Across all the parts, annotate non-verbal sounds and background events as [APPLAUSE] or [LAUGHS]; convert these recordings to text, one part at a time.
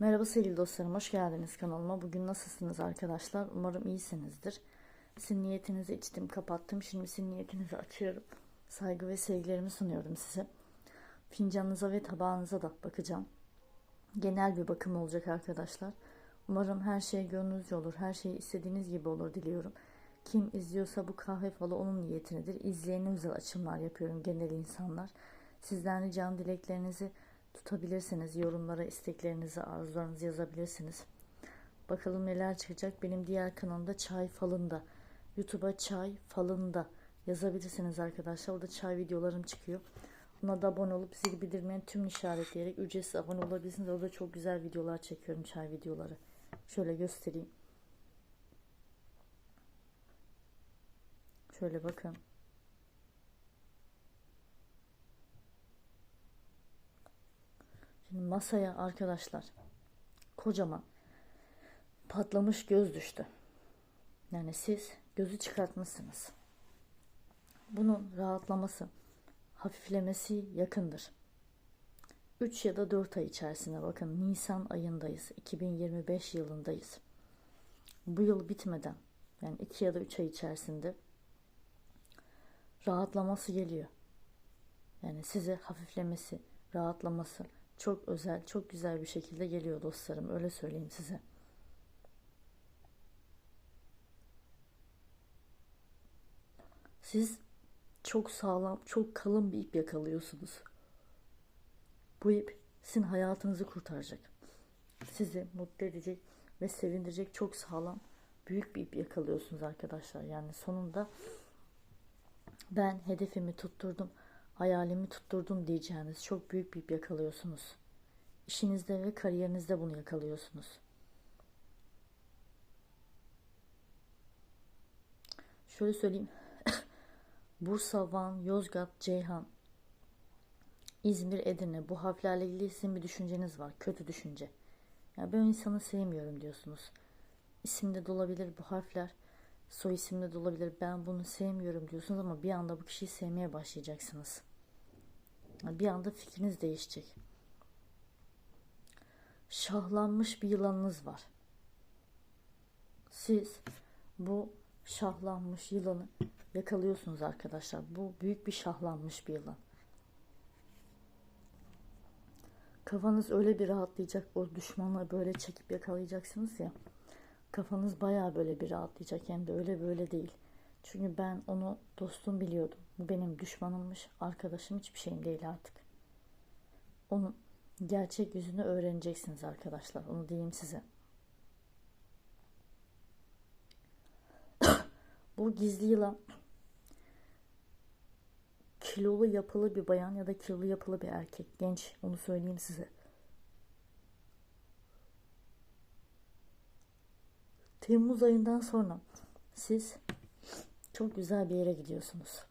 Merhaba sevgili dostlarım, hoş geldiniz kanalıma. Bugün nasılsınız arkadaşlar? Umarım iyisinizdir. Sizin niyetinizi içtim, kapattım. Şimdi sizin niyetinizi [LAUGHS] açıyorum. Saygı ve sevgilerimi sunuyorum size. Fincanınıza ve tabağınıza da bakacağım. Genel bir bakım olacak arkadaşlar. Umarım her şey gönlünüzce olur, her şey istediğiniz gibi olur diliyorum. Kim izliyorsa bu kahve falı onun niyetinidir. İzleyene özel açımlar yapıyorum genel insanlar. Sizden ricam dileklerinizi tutabilirsiniz. Yorumlara isteklerinizi, arzularınızı yazabilirsiniz. Bakalım neler çıkacak. Benim diğer kanalımda Çay Falında. YouTube'a Çay Falında yazabilirsiniz arkadaşlar. Orada çay videolarım çıkıyor. Ona da abone olup zil bildirimlerini tüm işaretleyerek ücretsiz abone olabilirsiniz. Orada çok güzel videolar çekiyorum. Çay videoları. Şöyle göstereyim. Şöyle bakın. Masaya arkadaşlar kocaman patlamış göz düştü. Yani siz gözü çıkartmışsınız. Bunun rahatlaması, hafiflemesi yakındır. 3 ya da 4 ay içerisinde bakın Nisan ayındayız. 2025 yılındayız. Bu yıl bitmeden yani 2 ya da 3 ay içerisinde rahatlaması geliyor. Yani size hafiflemesi, rahatlaması çok özel, çok güzel bir şekilde geliyor dostlarım. Öyle söyleyeyim size. Siz çok sağlam, çok kalın bir ip yakalıyorsunuz. Bu ip sizin hayatınızı kurtaracak. Sizi mutlu edecek ve sevindirecek çok sağlam, büyük bir ip yakalıyorsunuz arkadaşlar. Yani sonunda ben hedefimi tutturdum, hayalimi tutturdum diyeceğiniz çok büyük bir yakalıyorsunuz. İşinizde ve kariyerinizde bunu yakalıyorsunuz. Şöyle söyleyeyim. [COUGHS] Bursa, Van, Yozgat, Ceyhan, İzmir, Edirne bu harflerle ilgili sizin bir düşünceniz var. Kötü düşünce. Ya ben insanı sevmiyorum diyorsunuz. İsimde de olabilir bu harfler. Soy isimde de olabilir. Ben bunu sevmiyorum diyorsunuz ama bir anda bu kişiyi sevmeye başlayacaksınız. Bir anda fikriniz değişecek. Şahlanmış bir yılanınız var. Siz bu şahlanmış yılanı yakalıyorsunuz arkadaşlar. Bu büyük bir şahlanmış bir yılan. Kafanız öyle bir rahatlayacak. O düşmanı böyle çekip yakalayacaksınız ya. Kafanız baya böyle bir rahatlayacak. Hem de öyle böyle değil. Çünkü ben onu dostum biliyordum. Bu benim düşmanımmış. Arkadaşım hiçbir şeyim değil artık. Onun gerçek yüzünü öğreneceksiniz arkadaşlar. Onu diyeyim size. [COUGHS] Bu gizli yılan kilolu yapılı bir bayan ya da kilolu yapılı bir erkek. Genç onu söyleyeyim size. Temmuz ayından sonra siz çok güzel bir yere gidiyorsunuz.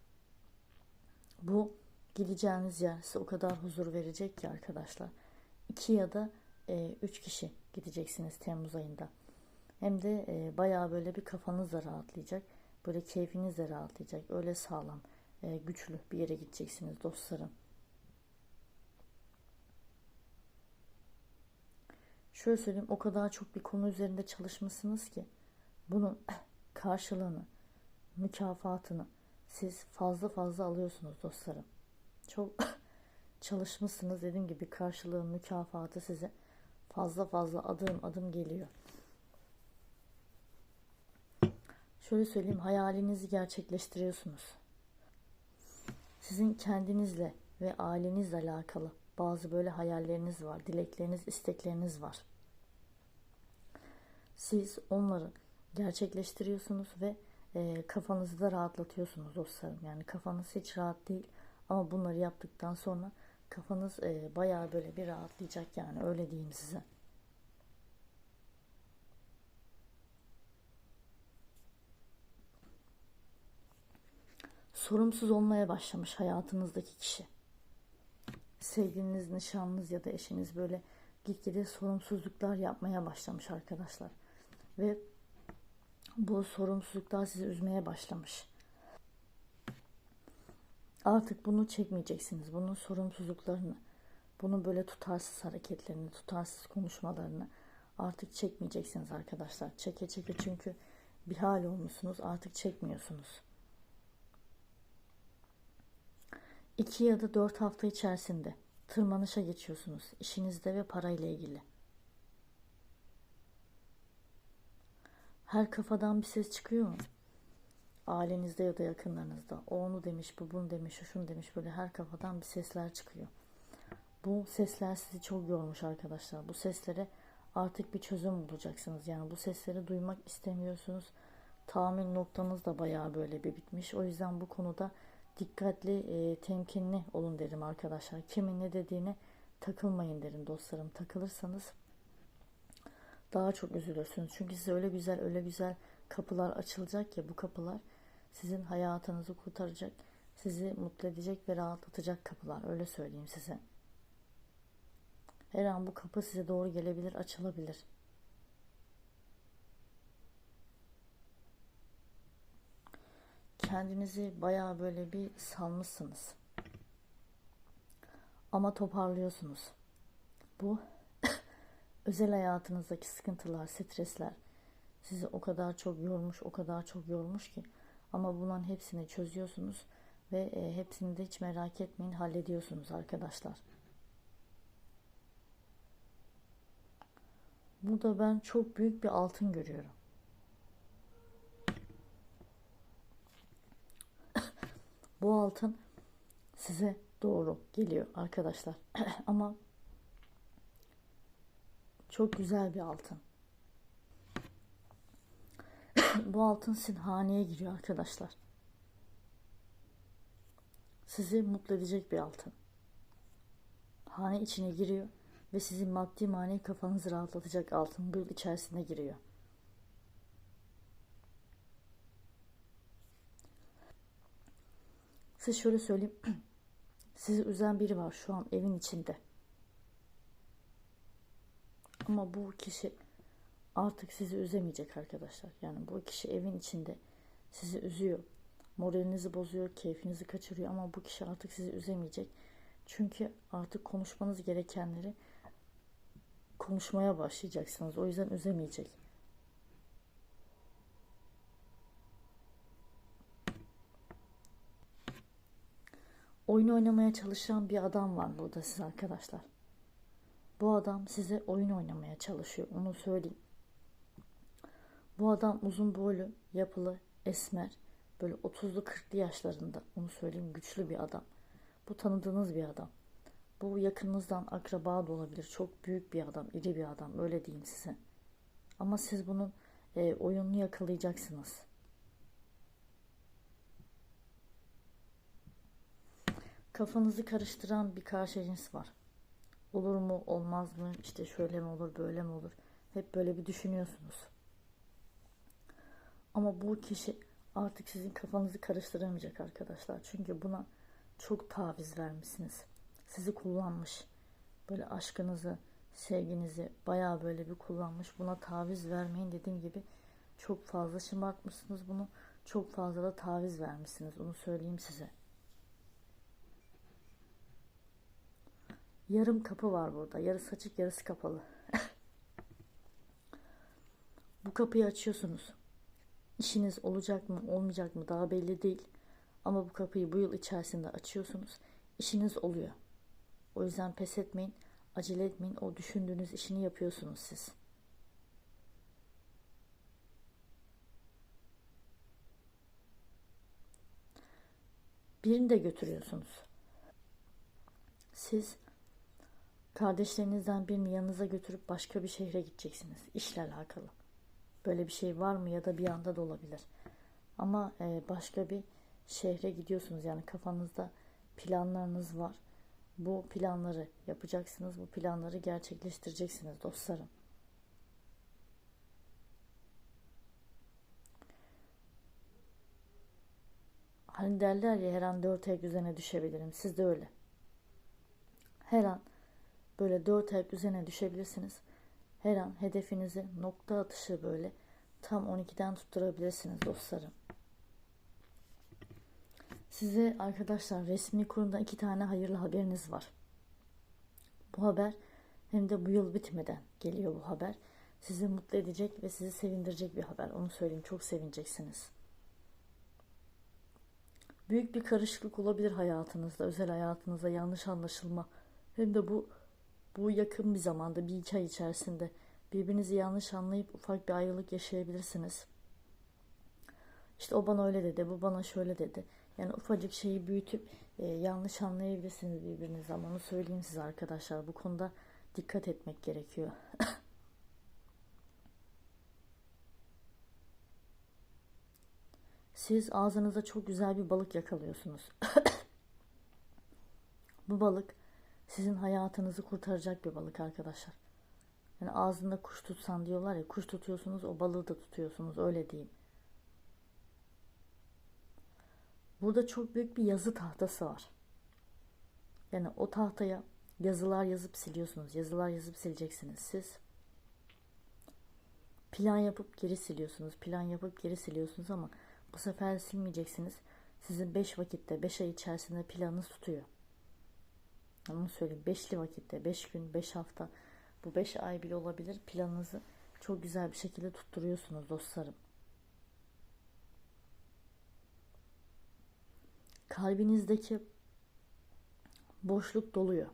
Bu gideceğiniz yer size o kadar huzur verecek ki arkadaşlar. İki ya da e, üç kişi gideceksiniz Temmuz ayında. Hem de e, bayağı böyle bir kafanız da rahatlayacak. Böyle keyfiniz de rahatlayacak. Öyle sağlam, e, güçlü bir yere gideceksiniz dostlarım. Şöyle söyleyeyim o kadar çok bir konu üzerinde çalışmışsınız ki bunun karşılığını, mükafatını siz fazla fazla alıyorsunuz dostlarım. Çok [LAUGHS] çalışmışsınız dediğim gibi karşılığı, mükafatı size fazla fazla adım adım geliyor. Şöyle söyleyeyim hayalinizi gerçekleştiriyorsunuz. Sizin kendinizle ve ailenizle alakalı bazı böyle hayalleriniz var, dilekleriniz, istekleriniz var. Siz onları gerçekleştiriyorsunuz ve e, kafanızı da rahatlatıyorsunuz dostlarım. Yani kafanız hiç rahat değil ama bunları yaptıktan sonra kafanız e, bayağı böyle bir rahatlayacak yani öyle diyeyim size. Sorumsuz olmaya başlamış hayatınızdaki kişi. Sevgiliniz, nişanlınız ya da eşiniz böyle gitgide sorumsuzluklar yapmaya başlamış arkadaşlar. Ve bu sorumsuzluklar sizi üzmeye başlamış. Artık bunu çekmeyeceksiniz. Bunun sorumsuzluklarını Bunun böyle tutarsız hareketlerini, tutarsız konuşmalarını artık çekmeyeceksiniz arkadaşlar. Çeke çeke çünkü bir hal olmuşsunuz artık çekmiyorsunuz. 2 ya da 4 hafta içerisinde tırmanışa geçiyorsunuz işinizde ve parayla ilgili. Her kafadan bir ses çıkıyor? Ailenizde ya da yakınlarınızda. O onu demiş, bu bunu demiş, o şunu demiş. Böyle her kafadan bir sesler çıkıyor. Bu sesler sizi çok yormuş arkadaşlar. Bu seslere artık bir çözüm bulacaksınız. Yani bu sesleri duymak istemiyorsunuz. Tahmin noktanız da bayağı böyle bir bitmiş. O yüzden bu konuda dikkatli, e, temkinli olun derim arkadaşlar. Kimin ne dediğine takılmayın derim dostlarım. Takılırsanız daha çok üzülürsünüz. Çünkü size öyle güzel, öyle güzel kapılar açılacak ki bu kapılar sizin hayatınızı kurtaracak, sizi mutlu edecek ve rahatlatacak kapılar. Öyle söyleyeyim size. Her an bu kapı size doğru gelebilir, açılabilir. Kendinizi bayağı böyle bir salmışsınız. Ama toparlıyorsunuz. Bu özel hayatınızdaki sıkıntılar, stresler sizi o kadar çok yormuş, o kadar çok yormuş ki ama bunların hepsini çözüyorsunuz ve e, hepsini de hiç merak etmeyin hallediyorsunuz arkadaşlar. Burada ben çok büyük bir altın görüyorum. [LAUGHS] Bu altın size doğru geliyor arkadaşlar. [CLEARS THROAT] Ama çok güzel bir altın. [COUGHS] Bu altın sizin haneye giriyor arkadaşlar. Sizi mutlu edecek bir altın. Hane içine giriyor ve sizin maddi manevi kafanızı rahatlatacak altın bu yıl içerisine giriyor. Size şöyle söyleyeyim. [COUGHS] Sizi üzen biri var şu an evin içinde. Ama bu kişi artık sizi üzemeyecek arkadaşlar. Yani bu kişi evin içinde sizi üzüyor. Moralinizi bozuyor, keyfinizi kaçırıyor ama bu kişi artık sizi üzemeyecek. Çünkü artık konuşmanız gerekenleri konuşmaya başlayacaksınız. O yüzden üzemeyecek. Oyun oynamaya çalışan bir adam var burada siz arkadaşlar. Bu adam size oyun oynamaya çalışıyor. Onu söyleyeyim. Bu adam uzun boylu, yapılı, esmer, böyle 30'lu 40'lı yaşlarında. Onu söyleyeyim güçlü bir adam. Bu tanıdığınız bir adam. Bu yakınınızdan akraba da olabilir. Çok büyük bir adam, iri bir adam. Öyle diyeyim size. Ama siz bunun e, oyununu yakalayacaksınız. Kafanızı karıştıran bir karşı cins var. Olur mu, olmaz mı, işte şöyle mi olur, böyle mi olur? Hep böyle bir düşünüyorsunuz. Ama bu kişi artık sizin kafanızı karıştıramayacak arkadaşlar. Çünkü buna çok taviz vermişsiniz. Sizi kullanmış. Böyle aşkınızı, sevginizi bayağı böyle bir kullanmış. Buna taviz vermeyin dediğim gibi çok fazla şımartmışsınız bunu. Çok fazla da taviz vermişsiniz. Onu söyleyeyim size. Yarım kapı var burada. Yarısı açık, yarısı kapalı. [LAUGHS] Bu kapıyı açıyorsunuz. İşiniz olacak mı, olmayacak mı daha belli değil. Ama bu kapıyı bu yıl içerisinde açıyorsunuz. İşiniz oluyor. O yüzden pes etmeyin, acele etmeyin. O düşündüğünüz işini yapıyorsunuz siz. Birini de götürüyorsunuz. Siz kardeşlerinizden birini yanınıza götürüp başka bir şehre gideceksiniz. İşle alakalı. Böyle bir şey var mı ya da bir anda da olabilir. Ama e, başka bir şehre gidiyorsunuz. Yani kafanızda planlarınız var. Bu planları yapacaksınız. Bu planları gerçekleştireceksiniz dostlarım. Hani derler ya her an dört ayak üzerine düşebilirim. Siz de öyle. Her an böyle dört ayak üzerine düşebilirsiniz. Her an hedefinizi nokta atışı böyle tam 12'den tutturabilirsiniz dostlarım. Size arkadaşlar resmi kurumdan iki tane hayırlı haberiniz var. Bu haber hem de bu yıl bitmeden geliyor bu haber. Sizi mutlu edecek ve sizi sevindirecek bir haber. Onu söyleyeyim çok sevineceksiniz. Büyük bir karışıklık olabilir hayatınızda, özel hayatınızda yanlış anlaşılma. Hem de bu bu yakın bir zamanda, bir iki ay içerisinde birbirinizi yanlış anlayıp ufak bir ayrılık yaşayabilirsiniz. İşte o bana öyle dedi, bu bana şöyle dedi. Yani ufacık şeyi büyütüp e, yanlış anlayabilirsiniz birbirinizi ama onu söyleyeyim size arkadaşlar. Bu konuda dikkat etmek gerekiyor. [LAUGHS] Siz ağzınıza çok güzel bir balık yakalıyorsunuz. [COUGHS] Bu balık sizin hayatınızı kurtaracak bir balık arkadaşlar. Yani ağzında kuş tutsan diyorlar ya kuş tutuyorsunuz o balığı da tutuyorsunuz öyle diyeyim. Burada çok büyük bir yazı tahtası var. Yani o tahtaya yazılar yazıp siliyorsunuz. Yazılar yazıp sileceksiniz siz. Plan yapıp geri siliyorsunuz. Plan yapıp geri siliyorsunuz ama bu sefer silmeyeceksiniz. Sizin 5 vakitte 5 ay içerisinde planınız tutuyor. Onu söyleyeyim. 5'li vakitte 5 gün 5 hafta bu 5 ay bile olabilir. Planınızı çok güzel bir şekilde tutturuyorsunuz dostlarım. Kalbinizdeki boşluk doluyor.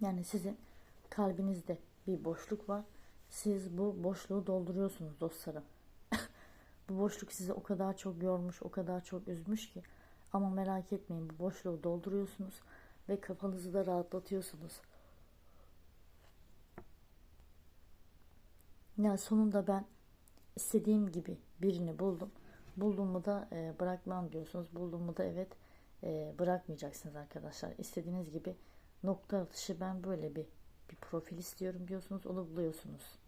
Yani sizin kalbinizde bir boşluk var. Siz bu boşluğu dolduruyorsunuz dostlarım. [LAUGHS] bu boşluk sizi o kadar çok yormuş, o kadar çok üzmüş ki. Ama merak etmeyin bu boşluğu dolduruyorsunuz ve kafanızı da rahatlatıyorsunuz. Yani sonunda ben istediğim gibi birini buldum. Buldum mu da e, bırakmam diyorsunuz. Buldum mu da evet e, bırakmayacaksınız arkadaşlar. İstediğiniz gibi nokta atışı ben böyle bir bir profil istiyorum diyorsunuz. Onu buluyorsunuz.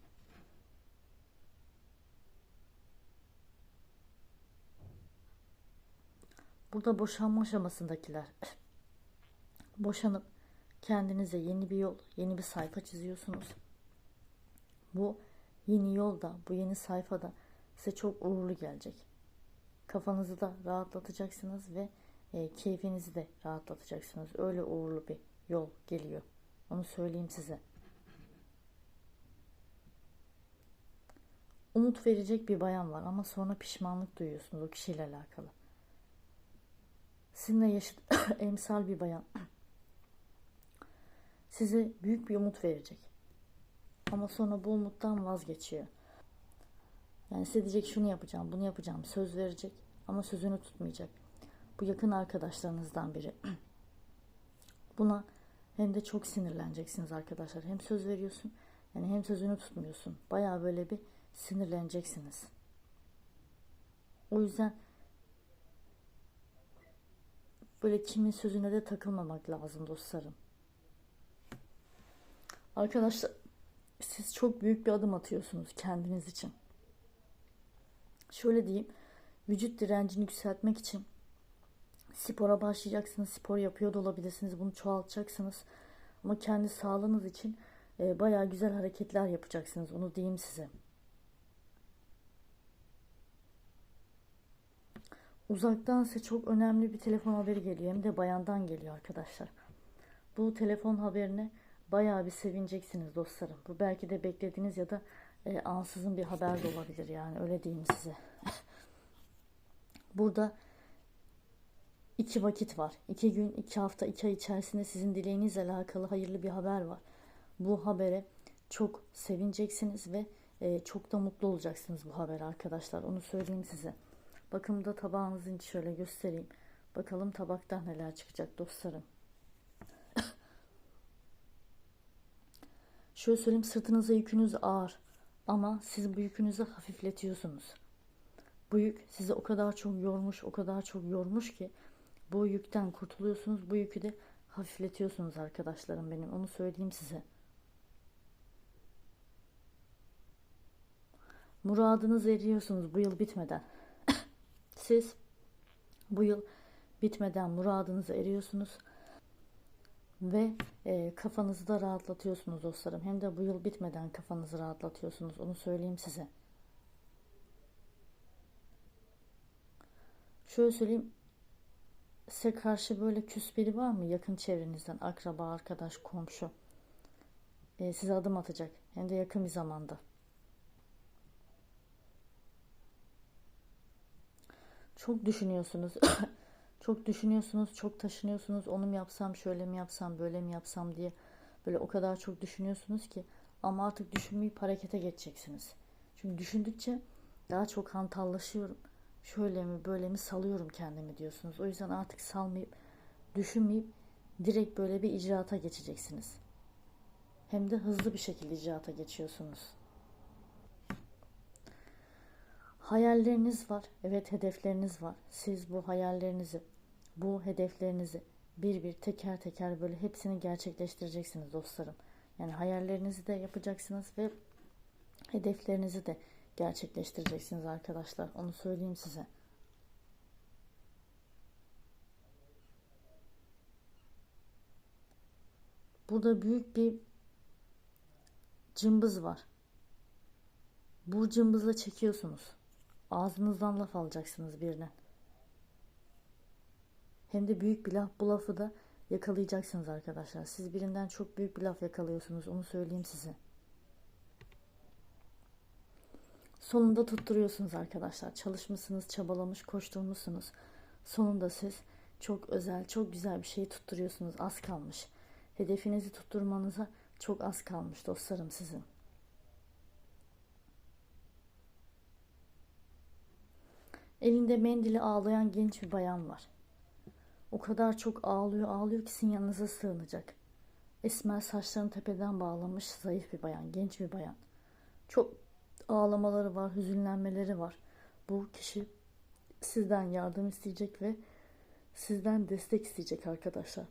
Burada boşanma aşamasındakiler [LAUGHS] boşanıp kendinize yeni bir yol, yeni bir sayfa çiziyorsunuz. Bu yeni yolda, bu yeni sayfada size çok uğurlu gelecek. Kafanızı da rahatlatacaksınız ve e, keyfinizi de rahatlatacaksınız. Öyle uğurlu bir yol geliyor. Onu söyleyeyim size. Umut verecek bir bayan var ama sonra pişmanlık duyuyorsunuz o kişiyle alakalı. Sizinle yaşıt [COUGHS] emsal bir bayan size büyük bir umut verecek. Ama sonra bu umuttan vazgeçiyor. Yani size diyecek şunu yapacağım, bunu yapacağım, söz verecek ama sözünü tutmayacak. Bu yakın arkadaşlarınızdan biri. [CLEARS THROAT] Buna hem de çok sinirleneceksiniz arkadaşlar. Hem söz veriyorsun, yani hem sözünü tutmuyorsun. Baya böyle bir sinirleneceksiniz. O yüzden böyle kimin sözüne de takılmamak lazım dostlarım. Arkadaşlar siz çok büyük bir adım atıyorsunuz kendiniz için. Şöyle diyeyim. Vücut direncini yükseltmek için spora başlayacaksınız. Spor yapıyor da olabilirsiniz. Bunu çoğaltacaksınız. Ama kendi sağlığınız için e, bayağı güzel hareketler yapacaksınız. Onu diyeyim size. Uzaktan size çok önemli bir telefon haberi geliyor. Hem de bayandan geliyor arkadaşlar. Bu telefon haberine bayağı bir sevineceksiniz dostlarım. Bu belki de beklediğiniz ya da e, ansızın bir haber de olabilir yani öyle diyeyim size. Burada iki vakit var. İki gün, iki hafta, iki ay içerisinde sizin dileğinizle alakalı hayırlı bir haber var. Bu habere çok sevineceksiniz ve e, çok da mutlu olacaksınız bu haber arkadaşlar. Onu söyleyeyim size. Bakın da tabağınızın şöyle göstereyim. Bakalım tabaktan neler çıkacak dostlarım. Şöyle söyleyeyim sırtınıza yükünüz ağır ama siz bu yükünüzü hafifletiyorsunuz. Bu yük sizi o kadar çok yormuş, o kadar çok yormuş ki bu yükten kurtuluyorsunuz. Bu yükü de hafifletiyorsunuz arkadaşlarım benim. Onu söyleyeyim size. Muradınızı eriyorsunuz bu yıl bitmeden. [COUGHS] Siz bu yıl bitmeden muradınızı eriyorsunuz ve e, kafanızı da rahatlatıyorsunuz dostlarım. Hem de bu yıl bitmeden kafanızı rahatlatıyorsunuz. Onu söyleyeyim size. Şöyle söyleyeyim. size karşı böyle küs biri var mı yakın çevrenizden akraba, arkadaş, komşu? Ee, size adım atacak hem de yakın bir zamanda. Çok düşünüyorsunuz. [COUGHS] çok düşünüyorsunuz, çok taşınıyorsunuz. Onu mu yapsam, şöyle mi yapsam, böyle mi yapsam diye. Böyle o kadar çok düşünüyorsunuz ki ama artık düşünmeyip harekete geçeceksiniz. Çünkü düşündükçe daha çok hantallaşıyorum. Şöyle mi, böyle mi salıyorum kendimi diyorsunuz. O yüzden artık salmayıp, düşünmeyip direkt böyle bir icraata geçeceksiniz. Hem de hızlı bir şekilde icraata geçiyorsunuz. Hayalleriniz var. Evet hedefleriniz var. Siz bu hayallerinizi, bu hedeflerinizi bir bir teker teker böyle hepsini gerçekleştireceksiniz dostlarım. Yani hayallerinizi de yapacaksınız ve hedeflerinizi de gerçekleştireceksiniz arkadaşlar. Onu söyleyeyim size. Burada büyük bir cımbız var. Bu cımbızla çekiyorsunuz. Ağzınızdan laf alacaksınız birden. Hem de büyük bir laf. Bu lafı da yakalayacaksınız arkadaşlar. Siz birinden çok büyük bir laf yakalıyorsunuz. Onu söyleyeyim size. Sonunda tutturuyorsunuz arkadaşlar. Çalışmışsınız, çabalamış, koşturmuşsunuz. Sonunda siz çok özel, çok güzel bir şeyi tutturuyorsunuz. Az kalmış. Hedefinizi tutturmanıza çok az kalmış dostlarım sizin. Elinde mendili ağlayan genç bir bayan var. O kadar çok ağlıyor ağlıyor ki sizin yanınıza sığınacak. Esmer saçlarını tepeden bağlamış zayıf bir bayan, genç bir bayan. Çok ağlamaları var, hüzünlenmeleri var. Bu kişi sizden yardım isteyecek ve sizden destek isteyecek arkadaşlar.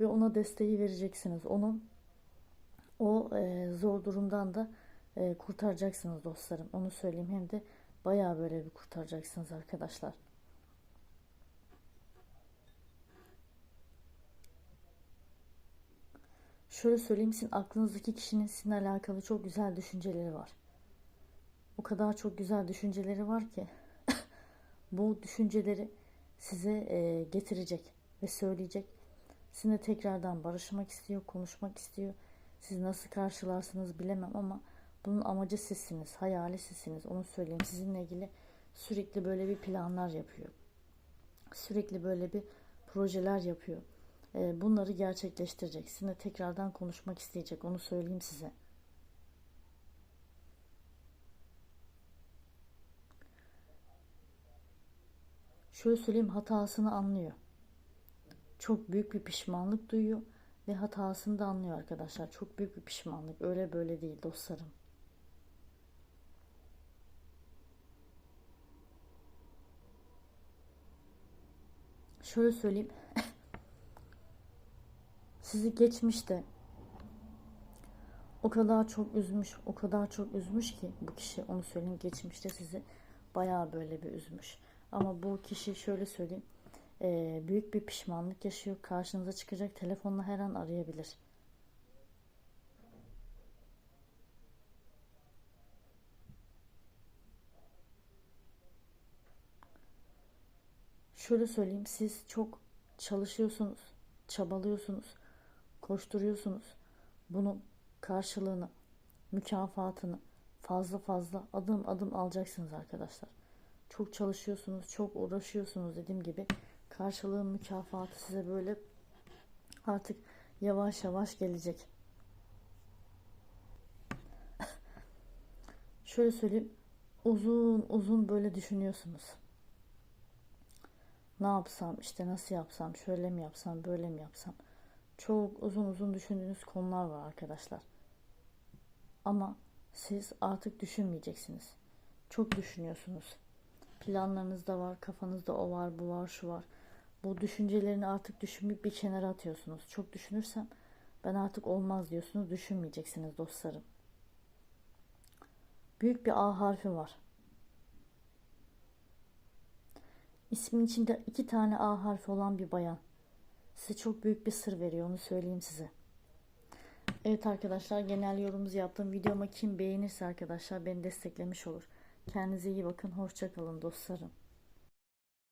Ve ona desteği vereceksiniz. Onun o e, zor durumdan da e, kurtaracaksınız dostlarım. Onu söyleyeyim hem de bayağı böyle bir kurtaracaksınız arkadaşlar. Şöyle söyleyeyim sizin aklınızdaki kişinin sizinle alakalı çok güzel düşünceleri var. O kadar çok güzel düşünceleri var ki [LAUGHS] bu düşünceleri size e, getirecek ve söyleyecek. Sizinle tekrardan barışmak istiyor, konuşmak istiyor. Siz nasıl karşılarsınız bilemem ama bunun amacı sizsiniz, hayali sizsiniz. Onu söyleyeyim. Sizinle ilgili sürekli böyle bir planlar yapıyor. Sürekli böyle bir projeler yapıyor. E, bunları gerçekleştirecek. Sizinle tekrardan konuşmak isteyecek. Onu söyleyeyim size. Şöyle söyleyeyim hatasını anlıyor. Çok büyük bir pişmanlık duyuyor ve hatasını da anlıyor arkadaşlar. Çok büyük bir pişmanlık. Öyle böyle değil dostlarım. Şöyle söyleyeyim. [LAUGHS] Sizi geçmişte o kadar çok üzmüş, o kadar çok üzmüş ki bu kişi onu söyleyeyim geçmişte sizi bayağı böyle bir üzmüş. Ama bu kişi şöyle söyleyeyim büyük bir pişmanlık yaşıyor. Karşınıza çıkacak telefonla her an arayabilir. Şöyle söyleyeyim siz çok çalışıyorsunuz, çabalıyorsunuz, koşturuyorsunuz. Bunun karşılığını, mükafatını fazla fazla adım adım alacaksınız arkadaşlar. Çok çalışıyorsunuz, çok uğraşıyorsunuz dediğim gibi karşılığın mükafatı size böyle artık yavaş yavaş gelecek. [LAUGHS] Şöyle söyleyeyim. Uzun uzun böyle düşünüyorsunuz. Ne yapsam, işte nasıl yapsam, şöyle mi yapsam, böyle mi yapsam. Çok uzun uzun düşündüğünüz konular var arkadaşlar. Ama siz artık düşünmeyeceksiniz. Çok düşünüyorsunuz. Planlarınız da var, kafanızda o var, bu var, şu var. Bu düşüncelerini artık düşünmeyip bir kenara atıyorsunuz. Çok düşünürsem ben artık olmaz diyorsunuz. Düşünmeyeceksiniz dostlarım. Büyük bir A harfi var. İsmin içinde iki tane A harfi olan bir bayan. Size çok büyük bir sır veriyor onu söyleyeyim size. Evet arkadaşlar genel yorumumuzu yaptım. Videoma kim beğenirse arkadaşlar beni desteklemiş olur. Kendinize iyi bakın. Hoşçakalın dostlarım.